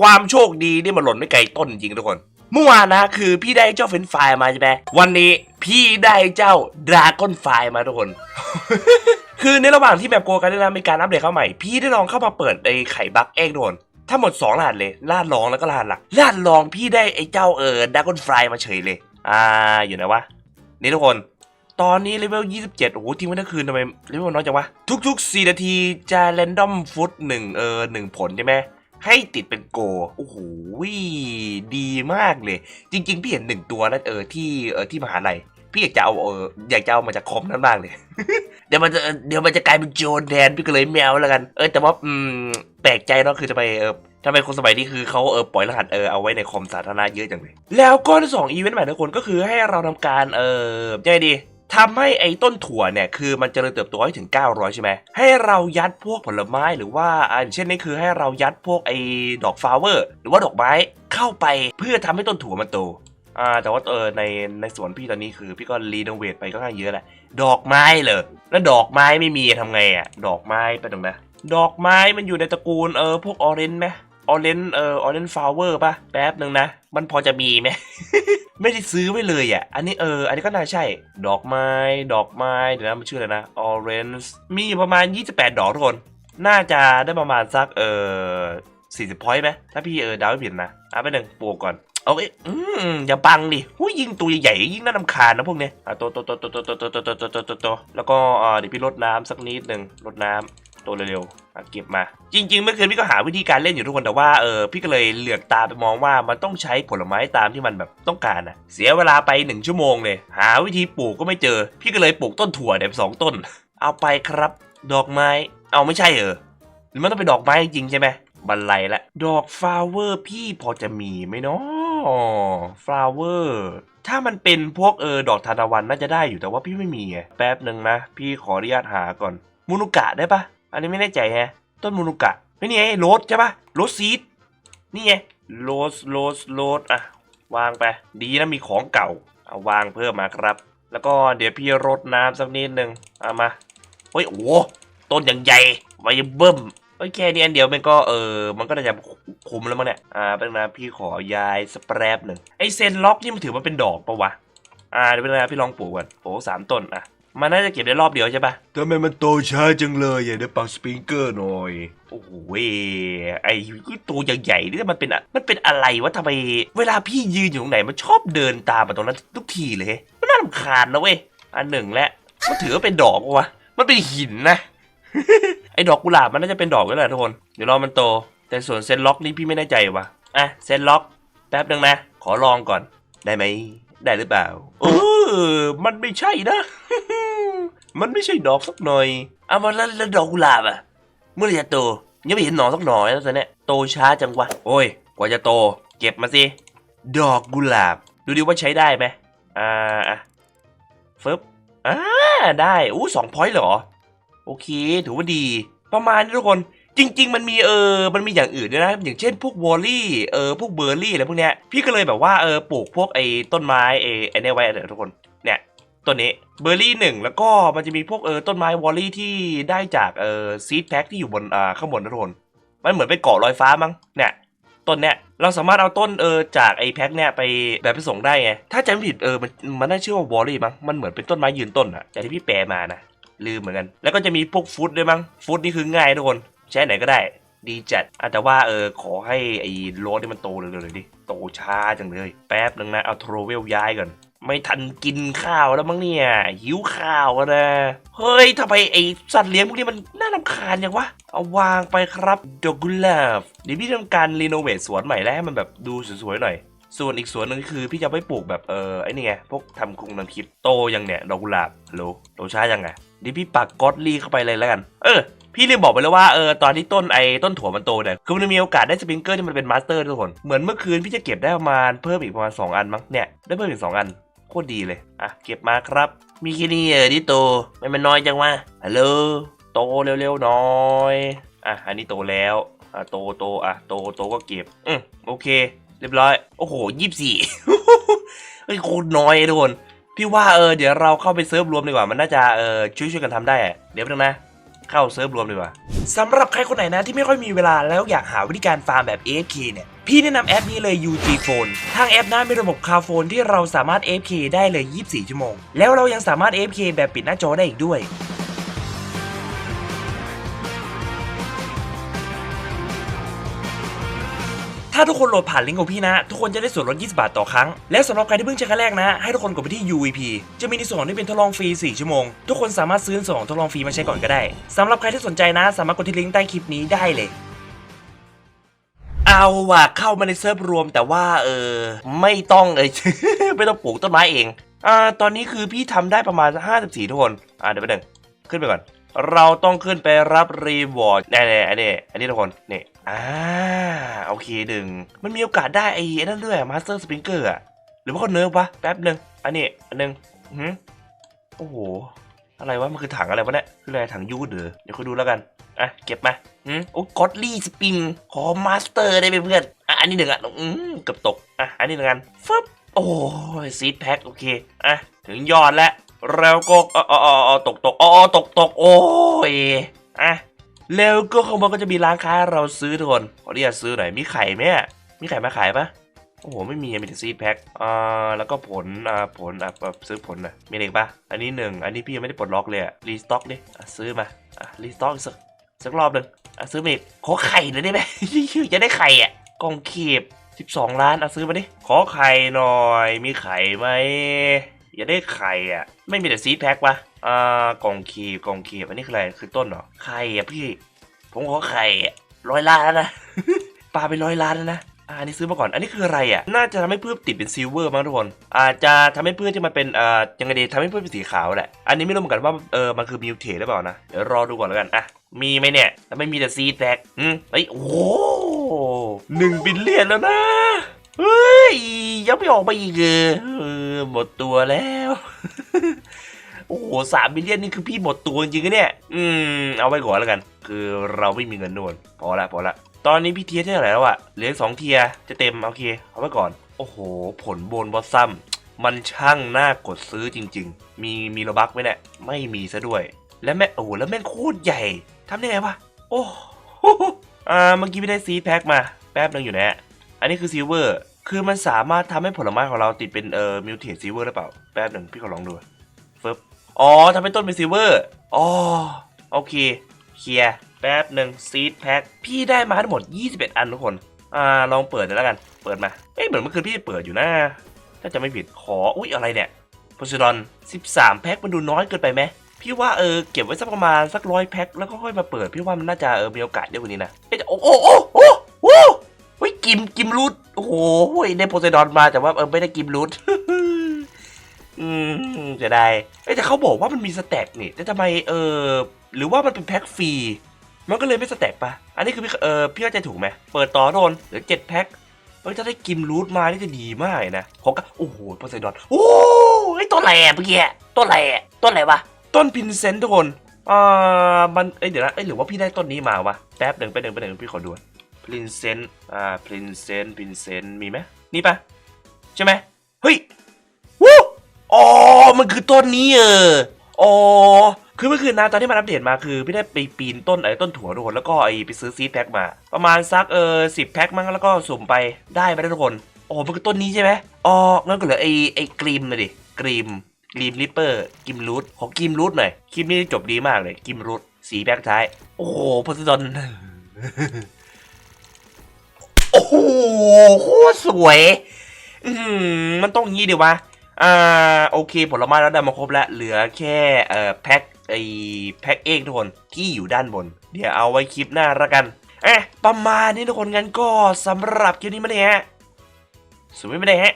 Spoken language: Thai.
ความโชคดีนี่มันหล่นไม่ไกลต้นจริงทุกคน เมื่อวานนะคือพี่ได้เจ้าเฟนไฟมาใช่ไหมวันนี้พี่ได้เจ้าดราก้อนไฟมาทุกคน คือในระหว่างที่แบบโกกันนี่ยนะมีการอัปเดตเข้าใหม่ พี่ได้ลองเข้ามาเปิดไอ้ไข่บักเองทุกคนทั้งหมด2รหัสเลยลาดรองแล้วก็ลาดหลักลาดรองพี่ได้ไอ้เจ้าเออดราก้อนไฟมาเฉยเลย อ่าอยู่ไหนวะนี่ทุกคนตอนนี้เลเวล 27 โอ้โหทิ้งไว้ทั้งคืนทำไมเลเวลน้อยจังวะ ทุกๆ 4 นาทีจะแรนดอมฟุตหนึ่งเออหนึ่งผลใช่ไหม ให้ติดเป็นโกโอ้โหดีมากเลย จริง ๆ พี่เห็นหนึ่งตัวนะเออที่เออที่มหาลัยพี่อยากจะเอาเอออยากจะเอามาจากคอมนั้นบ้างเลย เดี๋ยวมันจะเดี๋ยวมันจะกลายเป็นโจรแทนพี่ก็เลยแมวแล้วกัน เออแต่ว่าอืมแปลกใจเนาะคือทำไมเออทำไมคนสมัยนี้คือเขาเออปล่อยรหัสเออเอาไว้ในคอมสาธารณะเยอะจังเลย แล้วก็ที่สองอีเวนต์ใหม่ทุกคนก็คือให้เราทำการเออยังไงดี ทำให้ไอ้ต้นถั่วเนี่ยคือมันเจริญเติบโตให้ถึง 900 ใช่ไหมให้เรายัดพวกผลไม้หรือว่าอ่าอย่างเช่นนี่คือให้เรายัดพวกไอ้ดอกฟลาวเวอร์ หรือว่าดอกไม้เข้าไปเพื่อทำให้ต้นถั่วมันโตอ่าแต่ว่าเออในในสวนพี่ตอนนี้คือพี่ก็รีโนเวทไปก็ค่อนข้างเยอะแหละดอกไม้เหรอแล้วดอกไม้ไม่มีทำไงอะดอกไม้ไปตรงนะดอกไม้มันอยู่ในตระกูลเออพวกออเรนไหม ออเรนเออออเรนฟลาวเวอร์ป่ะ แป๊บหนึ่งนะ มันพอจะมีไหม ไม่ได้ซื้อไว้เลยอะ อันนี้เออ อันนี้ก็น่าใช่ ดอกไม้ ดอกไม้ เดี๋ยวนะ มันชื่ออะไรนะ orange มีประมาณ 28 ดอกทุกคน น่าจะได้ประมาณสักเออ40 point ไหมถ้าพี่เออดาวไม่ผิดนะเอะไปหนึ่งปลูกก่อนเอาเอ้ยอืมอย่าบังดิหูยยิงตัวใหญ่ยิ่งน่ารำคาญนะพวกเนี้ยอะโตโตโตโตโตโตโตโตโตโตโตโตโตแล้วก็อ่าเดี๋ยวพี่รดน้ำสักนิดหนึ่งรดน้ำ โตเร็วๆอะเก็บมา จริง ๆ เมื่อคืนพี่ก็หาวิธีการเล่นอยู่ทุกคนแต่ว่าเออพี่ก็เลยเหลือกตาไปมองว่ามันต้องใช้ผลไม้ตามที่มันแบบต้องการนะเสียเวลาไปหนึ่งชั่วโมงเลย หาวิธีปลูกก็ไม่เจอ พี่ก็เลยปลูกต้นถั่วเดี๋ยวสองต้น เอาไปครับ ดอกไม้ เอาไม่ใช่เหรอหรือมันต้องเป็นดอกไม้จริงใช่ไหมบันไลละดอกฟลาวเวอร์พี่พอจะมีไหมเนาะฟลาวเวอร์ถ้ามันเป็นพวกเออดอกทานตะวันน่าจะได้อยู่แต่ว่าพี่ไม่มีไงแป๊บหนึ่งนะ พี่ขออนุญาตหาก่อนมูนุกะได้ปะ อันนี้ไม่แน่ใจแฮะ ต้นมูนุกะไม่นี่ไงโรสใช่ปะโรสซีดนี่ไงโรสโรสโรสอะ วางไป ดีนะมีของเก่า เอาวางเพิ่มมาครับ แล้วก็เดี๋ยวพี่รดน้ำสักนิดหนึ่งเอามาเฮ้ยโอ้ต้นอย่างใหญ่ไว้เบิ่มเฮ้ยแค่นี้อันเดียวมันก็เออมันก็น่าจะคุมแล้วมั้งเนี่ยอ่าเป็นนะพี่ขอยายสเปรบหนึ่งไอเซนล็อกนี่มันถือว่าเป็นดอกปะวะอ่าเดี๋ยวเป็นนะพี่ลองปลูกก่อนโอ้สามต้นอะ มันน่าจะเก็บได้รอบเดียวใช่ปะทำไมมันโตช้าจังเลยอย่าได้ปักสปริงเกอร์หน่อย โอ้โหเว้ยไอ้ตัวใหญ่ๆนี่มันเป็นอะมันเป็นอะไรวะทำไมเวลาพี่ยืนอยู่ตรงไหนมันชอบเดินตามมาตรงนั้นทุกทีเลยมันน่ารำคาญนะเว้ยอันหนึ่งและ มันถือว่าเป็นดอกปะวะมันเป็นหินนะไอ้ดอกกุหลาบมันน่าจะเป็นดอกก็แหละทุกคนเดี๋ยวรอมันโต แต่ส่วนเซนล็อกนี่พี่ไม่แน่ใจวะอะเซนล็อกแป๊บหนึ่งนะ ขอลองก่อนได้ไหม ได้หรือเปล่าเออมันไม่ใช่นะ มันไม่ใช่ดอกสักหน่อยเอามาแล้วแล้วดอกกุหลาบอะเมื่อไหรจะโตยังไม่เห็นหนอนสักหน่อยแล้วตอนเนี้ยโตช้าจังวะโอ้ย กว่าจะโต เก็บมาสิ ดอกกุหลาบ ดูดิว่าใช้ได้ไหมอ่าอะฟึบอ่าได้อู้สองพอยต์เหรอ โอเค ถือว่าดี ประมาณนี้ทุกคน จริง ๆ มันมีเออมันมีอย่างอื่นด้วยนะ อย่างเช่นพวกวอลลี่เออพวกเบอร์รี่อะไรพวกเนี้ยพี่ก็เลยแบบว่าเออปลูกพวกไอ้ต้นไม้ไอ้ไอ้เนี่ยไว้เดี๋ยวทุกคนเนี่ยต้นนี้เบอร์รี่หนึ่งแล้วก็มันจะมีพวกเออต้นไม้วอลลี่ที่ได้จากเออซีดแพ็คที่อยู่บนอ่าข้างบนนะทุกคนมันเหมือนเป็นเกาะลอยฟ้ามั้งเนี่ยต้นเนี่ยเราสามารถเอาต้นเออจากไอ้แพ็คเนี่ยไปแบบไปส่งได้ไงถ้าจำไม่ผิดเออมันมันน่าเชื่อว่าวอลลี่มั้งมันเหมือนเป็นต้นไม้ยืนต้นอะจากที่พี่แปลมานะลืมเหมือนกัน แล้วก็จะมีพวกฟุตด้วยมั้งฟุตนี่คือง่ายทุกคน ใช้ไหนก็ได้ ดีจัดอะแต่ว่าเออขอให้ไอ้โรสนี่มันโตเร็วๆเลยดิโตช้าจังเลย แป๊บนึงนะเอาโทรเวลย้ายก่อนไม่ทันกินข้าวแล้วมั้งเนี่ย หิวข้าวนะเฮ้ยทำไมไอสัตว์เลี้ยงพวกนี้มันน่ารำคาญยังวะ เอาวางไปครับดอกกุหลาบเดี๋ยวพี่ทำการรีโนเวทสวนใหม่แล้วให้มันแบบดูสวยๆหน่อย ส่วนอีกสวนหนึ่งคือพี่จะไปปลูกแบบเออไอ้นี่ไงพวกทำคุงทำคลิปโตยังเนี่ยดอกกุหลาบฮัลโหลโตช้ายังไงเดี๋ยวพี่ปักก๊อตลี่เข้าไปเลยแล้วกัน เออ พี่เลืมบอกไปแล้วว่าเออตอนที่ต้นไอ้ต้นถั่วมันโตเนี่ยคือมันมีโอกาสได้สปริงเกอร์ที่มันเป็นมาสเตอร์ทุกคนเหมือนเมื่อคืนพี่จะเก็บได้ประมาณเพิ่มอีกประมาณ2อันมั้งเนี่ยได้เพิ่มอีก2อันโคตรดีเลยอะเก็บมาครับ มีแค่นี้เออที่โตไม่มันน้อยจังวะฮัลโหลโตเร็วๆน้อยอะอันนี้โตแล้วอะโตโตอะโตโตก็เก็บอืมโอเค เรียบร้อยโอ้โหยี่สี่เฮ้ยโคตรน้อยทุกคนพี่ว่าเออเดี๋ยวเราเข้าไปเซิร์ฟรวมดีกว่ามันน่าจะเออช่วยช่วยๆกันทำได้เดี๋ยวแป๊บนึงนะ เข้าเซิร์ฟรวมดีกว่าสำหรับใครคนไหนนะที่ไม่ค่อยมีเวลาแล้วอยากหาวิธีการฟาร์มแบบ AFK เนี่ย พี่แนะนำแอปนี้เลย UG Phone ทางแอปหน้ามีระบบคาโฟนที่เราสามารถ AFK ได้เลย 24 ชั่วโมง แล้วเรายังสามารถ AFK แบบปิดหน้าจอได้อีกด้วย ถ้าทุกคนโหลดผ่านลิงก์ของพี่นะ ทุกคนจะได้ส่วนลด 20 บาทต่อครั้ง และสำหรับใครที่เพิ่งใช้ครั้งแรกนะ ให้ทุกคนกดไปที่ UVP จะมีในส่วนที่เป็นทดลองฟรี 4 ชั่วโมง ทุกคนสามารถซื้อในส่วนของทดลองฟรีมาใช้ก่อนก็ได้สำหรับใครที่สนใจนะ สามารถกดที่ลิงก์ใต้คลิปนี้ได้เลยเอาว่ะเข้ามาในเซิร์ฟรวมแต่ว่าเออไม่ต้องเอยไม่ต้องปลูกต้นไม้เองอ่าตอนนี้คือพี่ทำได้ประมาณ54ทุกคนอ่าเดี๋ยวไปหนึ่งขึ้นไปก่อน เราต้องขึ้นไปรับรีวอร์ดแน่ๆอันนี้อันนี้ทุกคนนี่อ่าโอเคหนึ่งมันมีโอกาสได้ไอ้นั่นด้วยมาสเตอร์สปริงเกอร์อะหรือว่าเขาเนิร์ฟวะแป๊บหนึ่งอันนี้อันหนึ่งหืมโอ้โหอะไรวะมันคือถังอะไรวะเนี่ยคืออะไรถังยูดเหรอเดี๋ยวคุยดูแล้วกันอะเก็บมาอืมโอ้กอดลี่สปริงขอมาสเตอร์ได้ไหมเพื่อนอะอันนี้หนึ่งอะอืมเกือบตกอะอันนี้หนึ่งอันฟึบโอ้ยซีดแพ็คโอเคอะถึงยอดแล้ว แล้วก็อ๋ออ๋อตกตกอ๋อตกตกโอ้ยอะแล้วก็ข้างบนก็จะมีร้านค้าเราซื้อทุกคนขออนุญาตซื้อหน่อยมีไข่ไหมมีไข่มาขายปะโอ้โหไม่มีอะมีแต่ซีดแพ็คอ่าแล้วก็ผลอ่าผลอะซื้อผลนะมีอะไรอีกปะอันนี้หนึ่งอันนี้พี่ยังไม่ได้ปลดล็อกเลยอะรีสต็อกดิซื้อมาอะรีสต็อกสักสักรอบหนึ่งอะซื้อมาอีกขอไข่หน่อยได้ไหมจะได้ไข่อะกองเขียบ12 ล้านอะซื้อมาดิขอไข่หน่อย มีไข่ไหม อย่าได้ไข่อะ ไม่มีแต่ซีดแพ็คปะอ่ากล่องขีบกล่องขีบอันนี้คืออะไรคือต้นเหรอไข่อะพี่ ผมขอไข่อะร้อยล้านแล้วนะปลาไปร้อยล้านแล้วนะอ่าอันนี้ซื้อมาก่อน อันนี้คืออะไรอะ น่าจะทำให้พืชติดเป็นซิลเวอร์มั้งทุกคน อาจจะทำให้พืชที่มันเป็นเอ่อยังไงดีทำให้พืชเป็นสีขาวแหละ อันนี้ไม่รู้เหมือนกันว่าเออมันคือมิวเทสหรือเปล่านะ เดี๋ยวรอดูก่อนแล้วกัน อะ มีไหมเนี่ยแล้วไม่มีแต่ซีดแพ็คอืมเฮ้ย โอ้โหหนึ่งบิลเลียนแล้วนะ เฮ้ย ยังไม่ออกมาอีกเออเออ หมดตัวแล้ว โอ้โหสามบิลเลียนนี่คือพี่หมดตัวจริงๆเนี่ย อืม เอาไว้ก่อนแล้วกัน คือเราไม่มีเงินนวลพอละพอละ ตอนนี้พี่เทียเท่าไหร่แล้วอะเหลือสองเทียจะเต็มโอเค เอาไว้ก่อน โอ้โห ผลโบนบอสซัมมันช่างน่ากดซื้อจริง ๆ มีมีโลบักไหมเนี่ย ไม่มีซะด้วย และแม่โอ้โหแล้วแม่งโคตรใหญ่ทำได้ไงวะ โอ้โหอ่า เมื่อกี้ไม่ได้ซีดแพ็คมา แป๊บนึงอยู่นะ อันนี้คือซิลเวอร์ คือมันสามารถทำให้ผลไม้ของเราติดเป็นเอ่อมิวเทสซิเวอร์หรือเปล่า แป๊บหนึ่งพี่ขอลองดูฟึบอ๋อทำให้ต้นเป็นซิเวอร์อ๋อโอเคเคลียร์แป๊บหนึ่งซีดแพ็คพี่ได้มาทั้งหมด 21 อันทุกคน อ่าลองเปิดเลยแล้วกัน เปิดมาเอ๊ะเหมือนเมื่อคืนพี่เปิดอยู่นะถ้าจะไม่ผิดขออุ๊ยอะไรเนี่ยโพซิดอน 13 แพ็คมันดูน้อยเกินไปไหมพี่ว่าเออเก็บไว้สักประมาณสักร้อยแพ็คแล้วก็ค่อยมาเปิด พี่ว่ามันน่าจะเออมีโอกาสเยอะกว่านี้นะเอ๊ะโอ้โอ้โอ้โอ้โอ้ กิมกิมรูทโอ้โหได้โพไซดอนมาแต่ว่าเออไม่ได้กิมรูทอืมจะได้เอ้ยแต่เขาบอกว่ามันมีสแต็กนี่แต่ทำไมเออหรือว่ามันเป็นแพ็คฟรีมันก็เลยไม่สแต็กปะอันนี้คือพี่เออพี่เข้าใจถูกไหมเปิดต่อโดนเหลือเจ็ดแพ็คเฮ้ยถ้าได้กิมรูทมานี่จะดีมากนะผมก็โอ้โหโพไซดอนโอ้ยต้นอะไรอ่เมื่อกี้ต้นอะไรอ่ต้นอะไรวะต้นพินเซนทุกคนอ่ามันเอ้ยเดี๋ยวนะเอ้ยหรือว่าพี่ได้ต้นนี้มาวะแป๊บหนึ่งแป๊บหนึ่งแป๊บหนึ่งพี่ขอดู พินเซนอ่าพินเซนต์พินเซนมีไหมนี่ปะใช่ไหมเฮ้ยวู้อ๋อมันคือต้นนี้เอออ๋อคือเมื่อคืนนะตอนที่มันอัปเดตมาคือพี่ได้ไปปีนต้นไอ้ต้นถั่วทุกคนแล้วก็ไอ้ไปซื้อซีดแพ็คมา ประมาณสักเออสิบแพ็คมั้งแล้วก็สุ่มไปได้ไปได้ทุกคนโอ๋อมันคือต้นนี้ใช่ไหมอ๋องั้นก็เหลือไอ้ไอ้กรีมเลยดิกรีมกรีมริปเปอร์กิมรูทของกิมรูทหน่อยคลิปนี้จบดีมากเลยกิมรูทสีแพ็คท้าย โอ้โหโพสิดอน โอ้โหโคตรสวย อืมมันต้องงี้ดีวะ อ่า โอเค ผลไม้แล้วได้มาครบแล้ว เหลือแค่เอ่อแพ็คไอแพ็คเองทุกคนที่อยู่ด้านบน เดี๋ยวเอาไว้คลิปหน้าละกันเอ๊ะประมาณนี้ทุกคนงั้นก็สำหรับคลิปนี้ไม่ได้ฮะสวยไม่ได้ฮะ